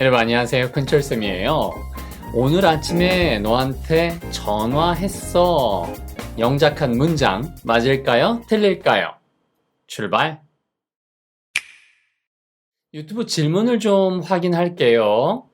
여러분 안녕하세요 큰철쌤이에요 오늘 아침에 너한테 전화했어 영작한 문장 맞을까요? 틀릴까요? 출발 유튜브 질문을 좀 확인할게요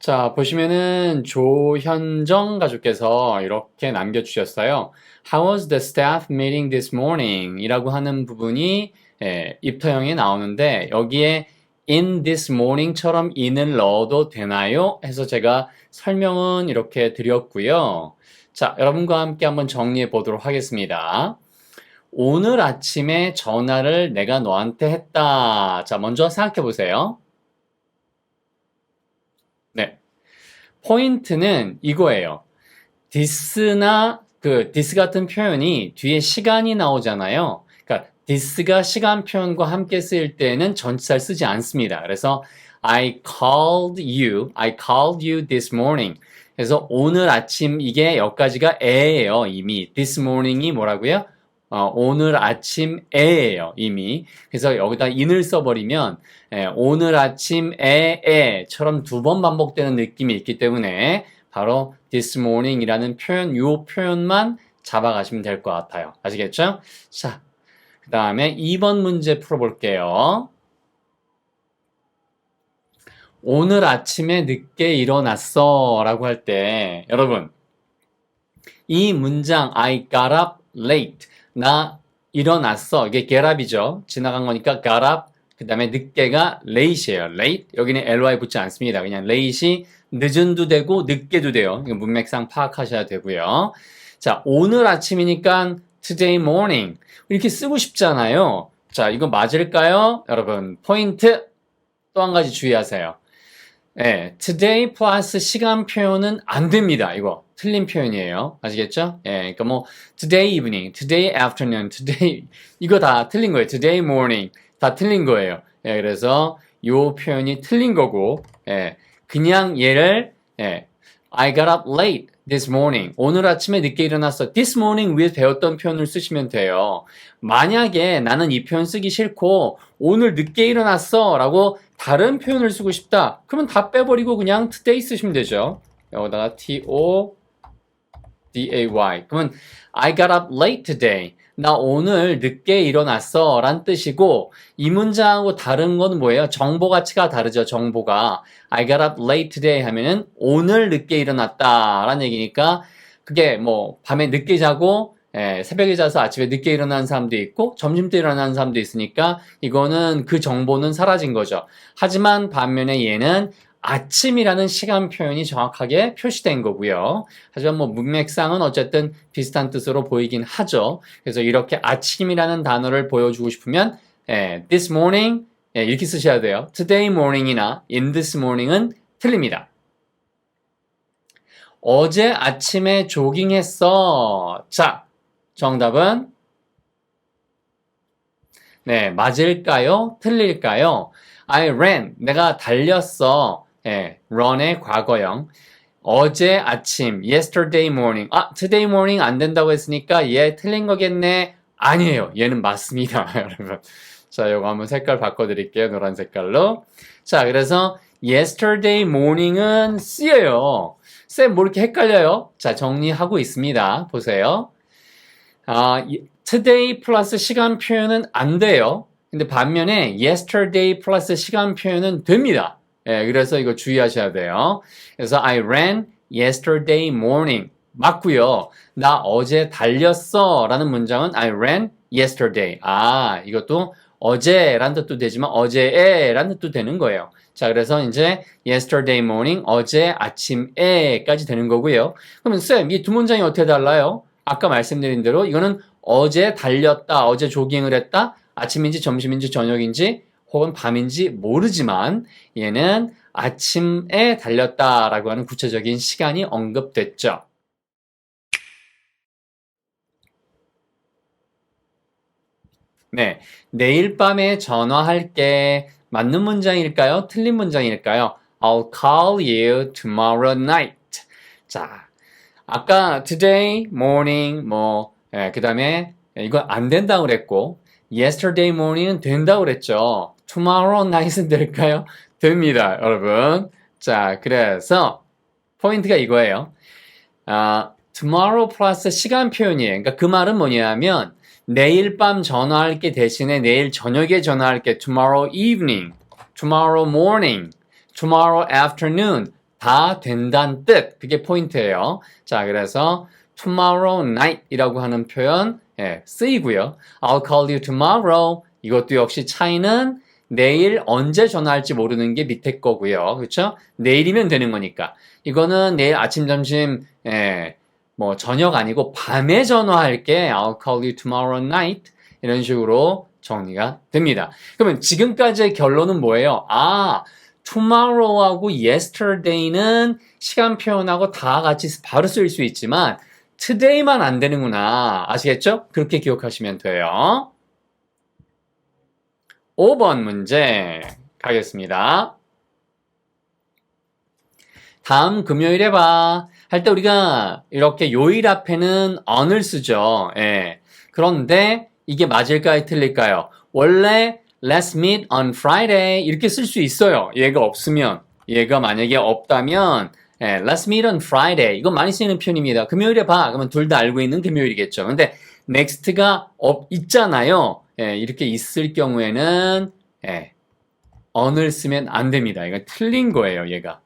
자 보시면은 조현정 가족께서 이렇게 남겨주셨어요 How was the staff meeting this morning? 이라고 하는 부분이 예, 입터형에 나오는데 여기에 in this morning처럼 in을 넣어도 되나요? 해서 제가 설명은 이렇게 드렸고요. 자, 여러분과 함께 한번 정리해 보도록 하겠습니다. 오늘 아침에 전화를 내가 너한테 했다. 자, 먼저 생각해 보세요. 네. 포인트는 이거예요. this나 그 this 같은 표현이 뒤에 시간이 나오잖아요. This가 시간 표현과 함께 쓰일 때는 전치사를 쓰지 않습니다. 그래서 I called you, I called you this morning. 그래서 오늘 아침 이게 여기까지가 에예요 이미. This morning이 뭐라고요? 어, 오늘 아침 에예요 이미. 그래서 여기다 in을 써버리면 예, 오늘 아침 에에처럼 두 번 반복되는 느낌이 있기 때문에 바로 this morning이라는 표현, 요 표현만 잡아가시면 될 것 같아요. 아시겠죠? 자, 그 다음에 2번 문제 풀어볼게요. 오늘 아침에 늦게 일어났어 라고 할 때, 여러분, 이 문장 I got up late. 나 일어났어. 이게 get up이죠. 지나간 거니까 got up. 그 다음에 늦게가 late이에요. late. 여기는 ly 붙지 않습니다. 그냥 late이 늦은도 되고 늦게도 돼요. 문맥상 파악하셔야 되고요. 자, 오늘 아침이니까 today morning. 이렇게 쓰고 싶잖아요. 자, 이거 맞을까요? 여러분, 포인트 또 한 가지 주의하세요. 예, today 플러스 시간 표현은 안 됩니다. 이거 틀린 표현이에요. 아시겠죠? 예, 그러니까 뭐 today evening, today afternoon, today 이거 다 틀린 거예요. today morning 다 틀린 거예요. 예, 그래서 요 표현이 틀린 거고, 예, 그냥 얘를 예, I got up late this morning. 오늘 아침에 늦게 일어났어. This morning 위에 배웠던 표현을 쓰시면 돼요. 만약에 나는 이 표현 쓰기 싫고 오늘 늦게 일어났어 라고 다른 표현을 쓰고 싶다. 그러면 다 빼버리고 그냥 today 쓰시면 되죠. 여기다가 to day. 그러면 I got up late today. 나 오늘 늦게 일어났어 란 뜻이고 이 문장하고 다른 건 뭐예요? 정보 가치가 다르죠. 정보가 I got up late today 하면은 오늘 늦게 일어났다 라는 얘기니까 그게 뭐 밤에 늦게 자고 예, 새벽에 자서 아침에 늦게 일어나는 사람도 있고 점심 때 일어나는 사람도 있으니까 이거는 그 정보는 사라진 거죠. 하지만 반면에 얘는 아침이라는 시간 표현이 정확하게 표시된 거고요. 하지만 뭐 문맥상은 어쨌든 비슷한 뜻으로 보이긴 하죠. 그래서 이렇게 아침이라는 단어를 보여주고 싶으면 예, this morning 예, 이렇게 쓰셔야 돼요. today morning이나 in this morning은 틀립니다. 어제 아침에 조깅했어. 자, 정답은 네, 맞을까요? 틀릴까요? I ran. 내가 달렸어. 예, run의 과거형. 어제 아침, yesterday morning. 아, today morning 안 된다고 했으니까 얘 틀린 거겠네. 아니에요. 얘는 맞습니다, 여러분. 자, 요거 한번 색깔 바꿔드릴게요. 노란 색깔로. 자, 그래서 yesterday morning은 C예요. 쌤, 뭐 이렇게 헷갈려요? 자, 정리하고 있습니다. 보세요. 아, today 플러스 시간 표현은 안 돼요. 근데 반면에 yesterday 플러스 시간 표현은 됩니다. 예, 그래서 이거 주의하셔야 돼요. 그래서 I ran yesterday morning. 맞고요. 나 어제 달렸어 라는 문장은 I ran yesterday. 아, 이것도 어제란 뜻도 되지만 어제에 란 뜻도 되는 거예요. 자, 그래서 이제 yesterday morning, 어제 아침에까지 되는 거고요. 그러면 쌤, 이 두 문장이 어떻게 달라요? 아까 말씀드린 대로 이거는 어제 달렸다, 어제 조깅을 했다, 아침인지 점심인지 저녁인지 혹은 밤인지 모르지만 얘는 아침에 달렸다라고 하는 구체적인 시간이 언급됐죠. 네, 내일 밤에 전화할게. 맞는 문장일까요? 틀린 문장일까요? I'll call you tomorrow night. 자, 아까 today, morning, 뭐, 예, 그 다음에 이거 안 된다고 그랬고, yesterday morning은 된다고 그랬죠. Tomorrow night은 될까요? 됩니다, 여러분. 자, 그래서 포인트가 이거예요. 아, tomorrow 플러스 시간 표현이에요. 그러니까 그 말은 뭐냐면 내일 밤 전화할게 대신에 내일 저녁에 전화할게 tomorrow evening, tomorrow morning, tomorrow afternoon 다 된다는 뜻. 그게 포인트예요. 자, 그래서 tomorrow night이라고 하는 표현 예, 쓰이고요. I'll call you tomorrow. 이것도 역시 차이는 내일 언제 전화할지 모르는 게 밑에 거고요. 그렇죠? 내일이면 되는 거니까. 이거는 내일 아침, 점심, 예, 뭐 저녁 아니고 밤에 전화할게. I'll call you tomorrow night. 이런 식으로 정리가 됩니다. 그러면 지금까지의 결론은 뭐예요? 아, tomorrow하고 yesterday는 시간 표현하고 다 같이 바로 쓸 수 있지만 today만 안 되는구나. 아시겠죠? 그렇게 기억하시면 돼요. 5번 문제 가겠습니다. 다음 금요일에 봐. 할 때 우리가 이렇게 요일 앞에는 on을 쓰죠. 예. 그런데 이게 맞을까요? 틀릴까요? 원래 let's meet on Friday 이렇게 쓸 수 있어요. 얘가 없으면. 얘가 만약에 없다면 예, let's meet on Friday. 이건 많이 쓰이는 표현입니다. 금요일에 봐. 그러면 둘 다 알고 있는 금요일이겠죠. 근데 next가 없, 있잖아요. 예, 이렇게 있을 경우에는 예, on을 쓰면 안 됩니다. 이거 틀린 거예요, 얘가.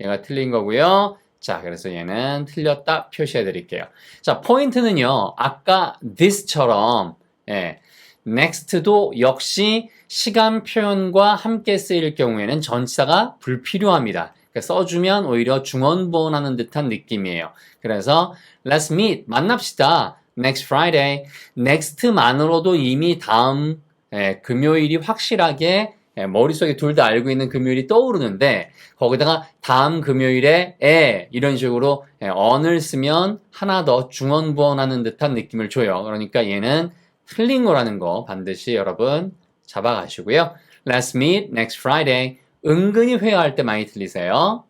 얘가 틀린 거고요. 자, 그래서 얘는 틀렸다 표시해 드릴게요. 자, 포인트는요. 아까 this처럼 예, next도 역시 시간 표현과 함께 쓰일 경우에는 전치사가 불필요합니다. 그러니까 써주면 오히려 중원보원하는 듯한 느낌이에요. 그래서 let's meet 만납시다. Next Friday. next만으로도 이미 다음 예, 금요일이 확실하게 예, 머릿속에 둘 다 알고 있는 금요일이 떠오르는데 거기다가 다음 금요일에 에 이런 식으로 예, on을 쓰면 하나 더 중원부원하는 듯한 느낌을 줘요. 그러니까 얘는 틀린 거라는 거 반드시 여러분 잡아가시고요. Let's meet next Friday. 은근히 회화할 때 많이 들리세요.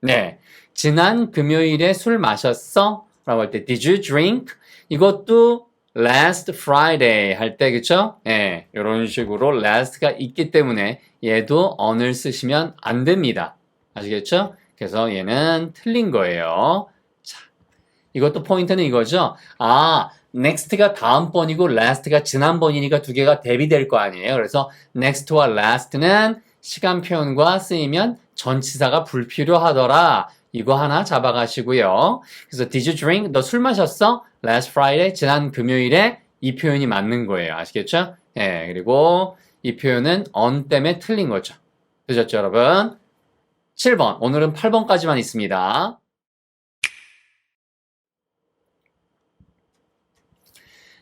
네. 지난 금요일에 술 마셨어? 라고 할 때 Did you drink? 이것도 last Friday 할 때 그쵸? 예, 이런 식으로 last가 있기 때문에 얘도 on을 쓰시면 안 됩니다. 아시겠죠? 그래서 얘는 틀린 거예요. 자, 이것도 포인트는 이거죠. 아, next가 다음번이고 last가 지난번이니까 두 개가 대비될 거 아니에요. 그래서 next와 last는 시간 표현과 쓰이면 전치사가 불필요하더라. 이거 하나 잡아가시고요. 그래서 did you drink? 너 술 마셨어? last Friday? 지난 금요일에 이 표현이 맞는 거예요. 아시겠죠? 예, 그리고 이 표현은 on 때문에 틀린 거죠. 되셨죠, 여러분? 7번. 오늘은 8번까지만 있습니다.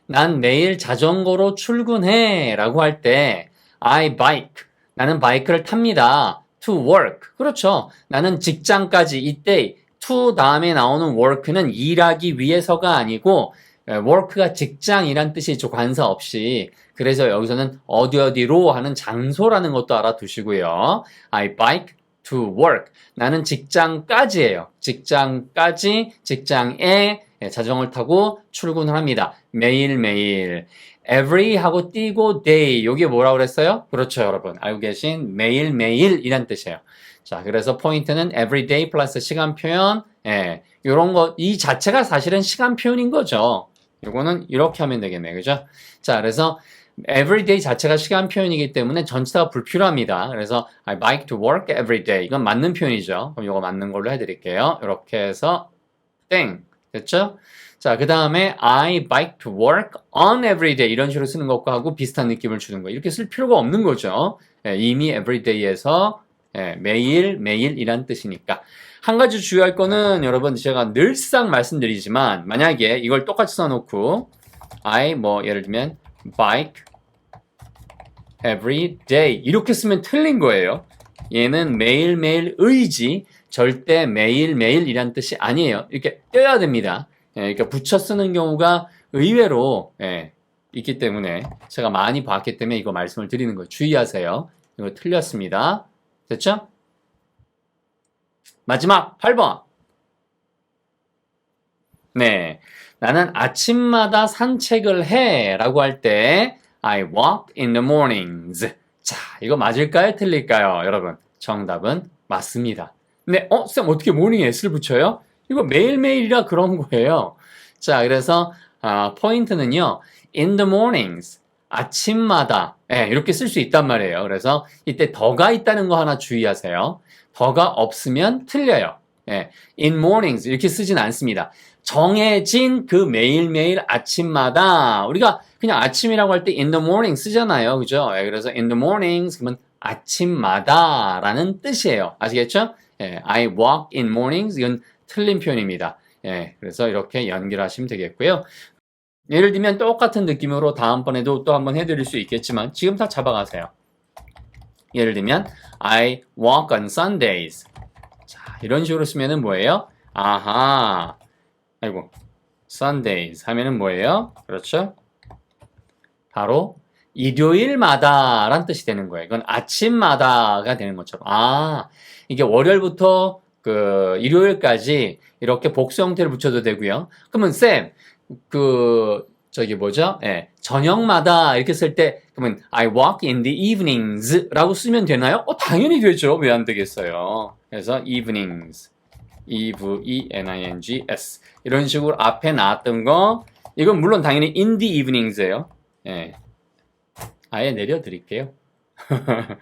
난 매일 자전거로 출근해 라고 할 때 I bike 나는 바이크를 탑니다 to work. 그렇죠. 나는 직장까지 이때 to 다음에 나오는 work는 일하기 위해서가 아니고 work가 직장이란 뜻이 죠 관사 없이. 그래서 여기서는 어디 어디로 하는 장소라는 것도 알아두시고요. I bike to work. 나는 직장까지예요. 직장까지 직장에 예, 자전거를 타고 출근을 합니다. 매일매일. every 하고 띄고 day. 요게 뭐라고 그랬어요? 그렇죠, 여러분. 알고 계신 매일매일이란 뜻이에요. 자, 그래서 포인트는 every day 플러스 시간 표현. 예, 요런 거, 이 자체가 사실은 시간 표현인 거죠. 요거는 이렇게 하면 되겠네. 그죠? 자, 그래서 every day 자체가 시간 표현이기 때문에 전치사가 불필요합니다. 그래서 I bike to work every day. 이건 맞는 표현이죠. 그럼 요거 맞는 걸로 해드릴게요. 이렇게 해서 땡. 됐죠? 자, 그 다음에 I bike to work on every day 이런 식으로 쓰는 것과 하고 비슷한 느낌을 주는 거 이렇게 쓸 필요가 없는 거죠. 예, 이미 every day에서 예, 매일 매일이란 뜻이니까 한 가지 주의할 거는 여러분 제가 늘상 말씀드리지만 만약에 이걸 똑같이 써놓고 I 뭐 예를 들면 bike every day 이렇게 쓰면 틀린 거예요. 얘는 매일매일 의지 절대 매일매일이란 뜻이 아니에요. 이렇게 떼야 됩니다. 예, 그러니까 붙여 쓰는 경우가 의외로 예, 있기 때문에 제가 많이 봤기 때문에 이거 말씀을 드리는 거예요. 주의하세요. 이거 틀렸습니다. 됐죠? 마지막 8번. 네. 나는 아침마다 산책을 해 라고 할 때 I walk in the mornings. 자, 이거 맞을까요? 틀릴까요? 여러분, 정답은 맞습니다. 근데, 어, 쌤, 어떻게 morning에 s를 붙여요? 이거 매일매일이라 그런 거예요. 자, 그래서, 아, 포인트는요, in the mornings. 아침마다. 예, 이렇게 쓸 수 있단 말이에요. 그래서 이때 더가 있다는 거 하나 주의하세요. 더가 없으면 틀려요. 예, in mornings. 이렇게 쓰진 않습니다. 정해진 그 매일매일 아침마다 우리가 그냥 아침이라고 할 때 in the morning 쓰잖아요. 그죠? 예, 그래서 in the mornings 그러면 아침마다 라는 뜻이에요. 아시겠죠? 예, I walk in mornings 이건 틀린 표현입니다. 예, 그래서 이렇게 연결하시면 되겠고요. 예를 들면 똑같은 느낌으로 다음번에도 또 한번 해드릴 수 있겠지만 지금 다 잡아가세요. 예를 들면 I walk on Sundays. 자, 이런 식으로 쓰면은 뭐예요? 아하. 아이고. Sundays 하면은 뭐예요? 그렇죠? 바로 일요일마다 란 뜻이 되는 거예요. 이건 아침마다가 되는 것처럼. 아, 이게 월요일부터 그 일요일까지 이렇게 복수 형태를 붙여도 되고요. 그러면 쌤, 그 저기 뭐죠? 예, 저녁마다 이렇게 쓸 때 그러면 I walk in the evenings 라고 쓰면 되나요? 어, 당연히 되죠. 왜 안 되겠어요? 그래서 evenings eve, e, n, i, n, g, s 이런 식으로 앞에 나왔던 거 이건 물론 당연히 in the evenings예요. 예. 아예 내려드릴게요.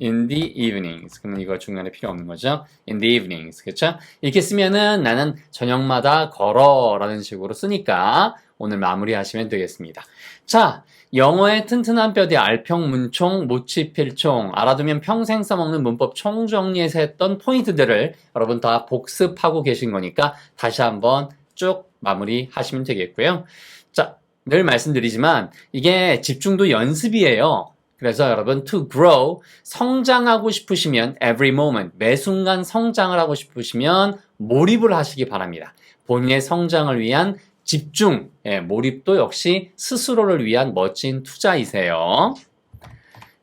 in the evenings. 그러면 이거 중간에 필요 없는 거죠. in the evenings. 그렇죠? 이렇게 쓰면은 나는 저녁마다 걸어 라는 식으로 쓰니까 오늘 마무리하시면 되겠습니다. 자, 영어의 튼튼한 뼈대 알평 문총 모치필총 알아두면 평생 써먹는 문법 총정리해서 했던 포인트들을 여러분 다 복습하고 계신 거니까 다시 한번 쭉 마무리하시면 되겠고요. 자, 늘 말씀드리지만 이게 집중도 연습이에요. 그래서 여러분 to grow 성장하고 싶으시면 every moment 매 순간 성장을 하고 싶으시면 몰입을 하시기 바랍니다. 본인의 성장을 위한 집중, 예, 몰입도 역시 스스로를 위한 멋진 투자이세요.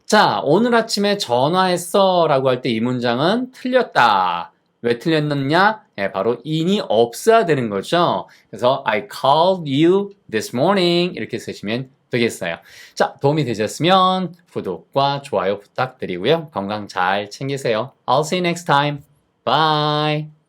자, 오늘 아침에 전화했어 라고 할 때 이 문장은 틀렸다. 왜 틀렸느냐? 예, 바로 in이 없어야 되는 거죠. 그래서 I called you this morning 이렇게 쓰시면 되겠어요. 자, 도움이 되셨으면 구독과 좋아요 부탁드리고요. 건강 잘 챙기세요. I'll see you next time. Bye.